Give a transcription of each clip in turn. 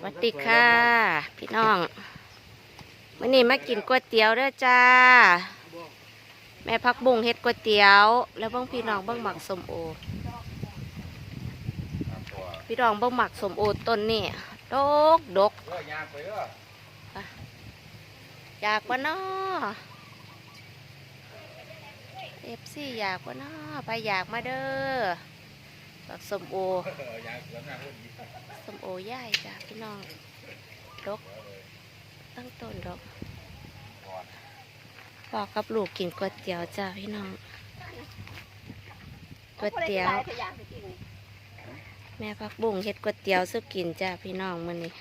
สวัสดีค่ะ พี่น้องวันนี้มากินก๋วยเตี๋ยวเด้อจ้า แม่พักบุ้งเฮ็ดก๋วยเตี๋ยว แล้วบ้างพี่น้องบ้างหมักสมโอ พี่น้องบ้างหมักสมโอต้นนี่ดกดกอยางไปเด้ออยากวะน้อเอฟซีอยากวะน้อไปอยากมาเด้อหมักสมโอ เออยางแล้วงานพอดีสมโอย่ายจ้าพี่น้องดกตั้งต้นดกบอกกับลูกกินก๋วยเตี๋ยวจ้าพี่น้องก๋วยเตี๋ยว แม่พักบุ้งเฮ็ดก๋วยเตี๋ยวซื้อกินจ้าพี่น้องมื้อนี้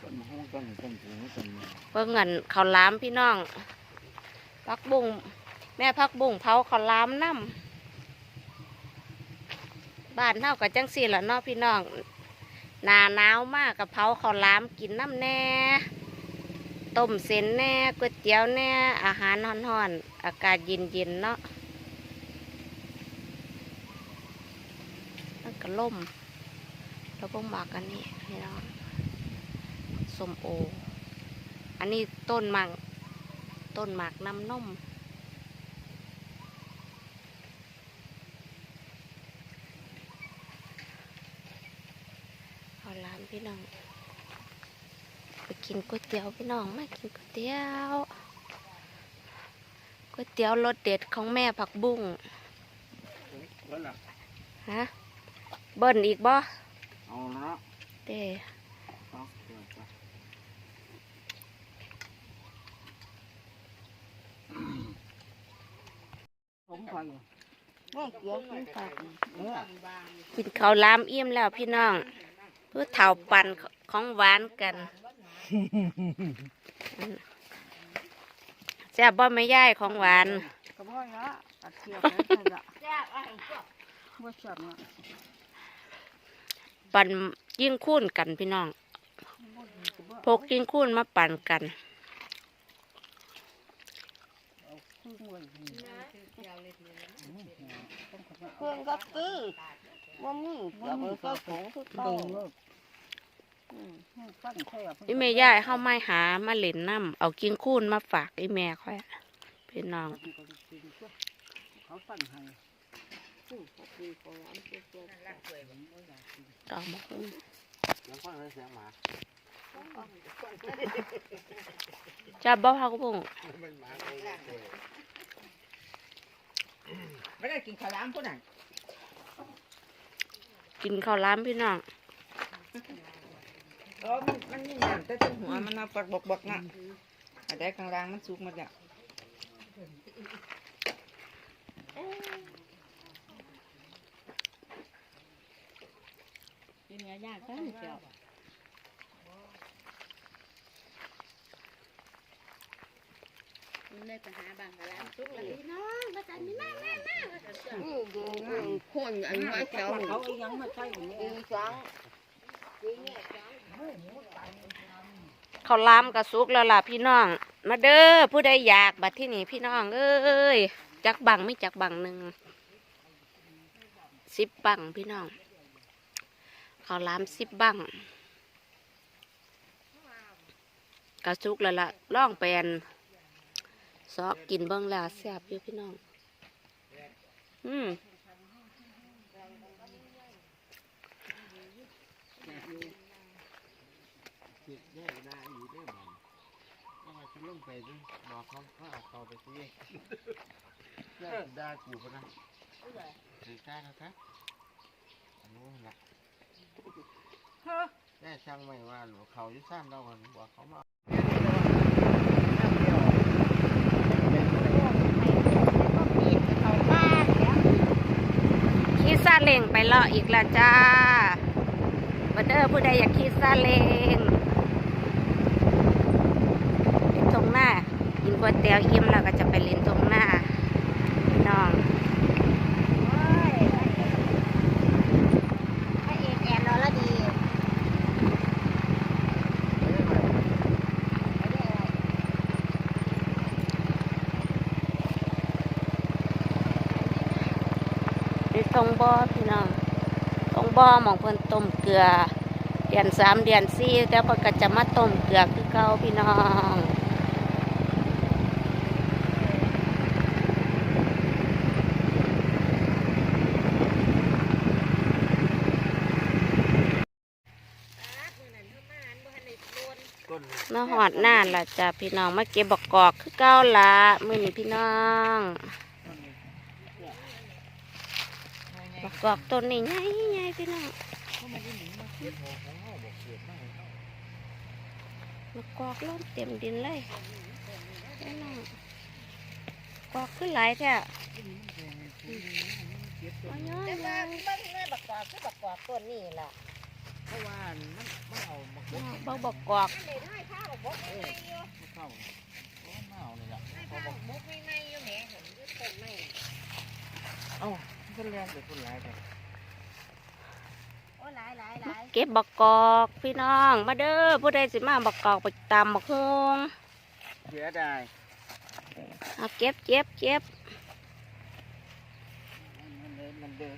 ต้นห้อนต้นสูงต้นเบิ่งเงินข้าล้ามพี่น้องพักบุ้งแม่พักบุ้งเผาข้าล้ามน้ำ บ้านเฮาก็จังซี่ละเนาะพี่น้องหนาหนาวมากกับเผาข้าวล้ามกินน้ำแน่ต้มเส้นแน่ก๋วยเตี๋ยวแน่อาหารฮ้อนๆอากาศเย็นๆเนาะนั่นก็ล่มแล้วพวกหมากอันนี้พี่น้องส้มโอ อันนี้ต้นหมากต้นหมากน้ำนม เอาร้านพี่น้อง ไปกินก๋วยเตี๋ยวพี่น้องมากินก๋วยเตี๋ยวก๋วยเตี๋ยวรสเด็ดของแม่ผักบุ้งนั่นน่ะฮะเบิ้ลอีกบ่เอาละเด้เอาเดี๋ยวไปผมพออยู่ว่าเกี่ยวกินผักเออกินข้าวหลามอิ่มแล้วพี่น้อง เพื่อเถาปั่นของหวานกันแซ่บบ่ไม่ย่ายของหวานก็บ่ละตัดเกี่ยวกันละบ่ชอบเนาะปั่นยิ่งคูนกันพี่น้อง พกยิ่งคูนมาปั่นกันเครื่องก็คือ ว่ามีเกี่ยวกับก็ของทุกเต้าอืมปั้นแค่อีแม่ย่ายเข้าไม่หามาเล่นน้ำเอากิ้งคูนมาฝากอีแม่ค่อยพี่น้อง เขาปั้นให้อืมเขาคือของร้านเกี่ยวกับต่อมาเสียงคนเสียงหมาจับบ่พักบุ้งมันหมาตัวเล็กตัวเล็กไม่ได้กินข้าวหลามพุ่นน่ะ กินข้าวหล้ามพี่น้องเออมันมันนี่น้ำแต่ต้นหัวมันมาปักบกบกน่ะอันใดข้างล่างมันสุกหมดแล้วกินเนื้อย่างกันเกี่ยว ได้ไปหาบางกะลามสุกเลยพี่น้องมาจันนี่มามามาอือดูคนอันไว้แถวเขายังมาใช้อยู่นี่จังข้าวหล้ามกับสุกแล้วล่ะพี่น้อง มาเด้อผู้ใดอยากบัดที่นี่พี่น้อง เอ้ยจักบังไม่จักบังหนึ่งสิบบังพี่น้องข้าวหล้ามสิบบังกระสุกแล้วล่ะล่องแปน ซอกกินเบิ้งแล้วแซ่บอยู่พี่น้อง อืมจิตแย่ได้อยู่ด้วยมันต้องมาจะลงไปด้วยบอกเขาเขาเอาเขาไปซื้อแย่ได้กูปะนะถือได้นะครับอันนู้นละแย่ช่างไม่ว่าหนูเขาอยู่สั้นเราคนบอกเขามา ขี่ ซาเล้งไปเลาะอีกละจ้าบัตเดอร์ผู้ใดอยากขี่ซาเล้งเล่นตรงหน้ากินก๋วยเตี๋ยวอิ่มแล้วก็จะไปเล่นตรงหน้าพี่น้อง พระเอกแอนนอรดี นส่งบ่อพี่น้องส่งบ่อหมองเพิ่นต้มเกลือ เดือนสามเดือนสี่แล้วเพิ่นก็จะมาต้มเกลือคือเก่าพี่น้องต้นมาหอดหน้าล่ะจ้ะพี่น้องมาเก็บบักกอกคือเก่าละมื้อนี้พี่น้องบั กกอกต้นนี้ใหญ่ใหญ่พี่น้องเก็บหัวของเฮาบอกเก็บมาให้เฮาบักกอกล้นเต็มดินเลยพี่น้องกอกขึ้นหลายแท้เก็บต้โอ้นยแต่ยว่าเบิ่งแม่บักกอกคือบักกอกต้นนี้ล่ะเพราะว่ามันมันเอามาบกบักบักกอกอันนี้ให้ข้าวบักบกไม่ไม่อยู่มันเข้าเพราะว่ามันเอานี่ล่ะให้เพข้าราะวว่าบักบกไม่ไม่อยู่แหม่เห็นอยู่ต้นไม้เอ้า มันก็แรงไปคนหลายแต่โอ้หลายหลายหลายเก็บบักกอกพี่น้อง มาเด้อผู้ใดสิมาบักกอกไปตำบักฮวงเสียดายเอาเก็บเก็บเก็บมันเลยมันเด้อ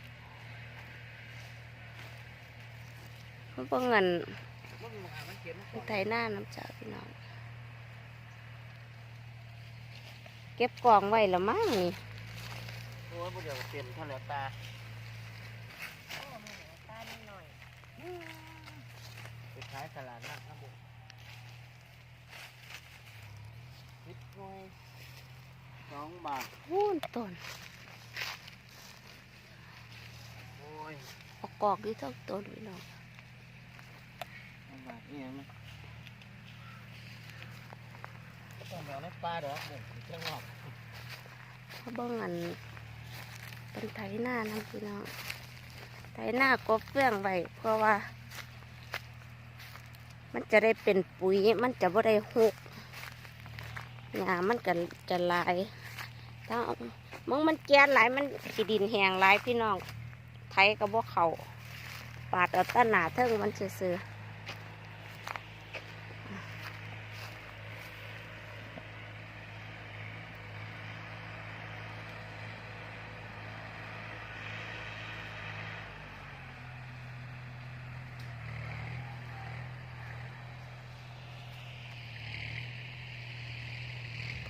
เพิ่งเงินมันหามันเก็บมันไปไทยหน้าน้ำจ่าพี่น้อง เก็บกล่องไว้ละมั้งนี่โอ้ ยบ่เดี๋ยวเต็มเท่าแล้วตาตาหน่อยไปขายตลาดนัดครับผมสิบหน่วยสองบาทพูนต้นโอ้ยบักกอกอยู่ทั้งต้นพี่น้องสองบาทนี่ยังไหมต้องเอาในปลาเด้อเด็กเจ้างอกเขาเบิ่งอัน เป็นไถหน้านะพี่น้องไถหน้ากบเฟื่องไว้เพราะว่า มันจะได้เป็นปุ๋ยมันจะบ่ได้หกหญ้ามันก็จะลายถ้ามึงมันแกนหลายมันสิดินแหงหลายพี่น้องไถก็บ่เขาปาดเอาต้นหนาเทิงมันซื่อ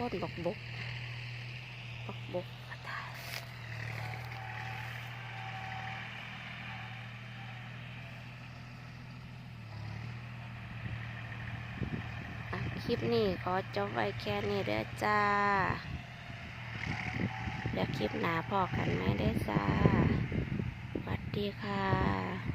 ต้นบกบกบกบกกระต่ายอะคลิปนี้ขอจบไว้แค่นี้เด้อจ้า เดี๋ยวคลิปหนาพอกันไหมได้อจ้าสวัสดีค่ะ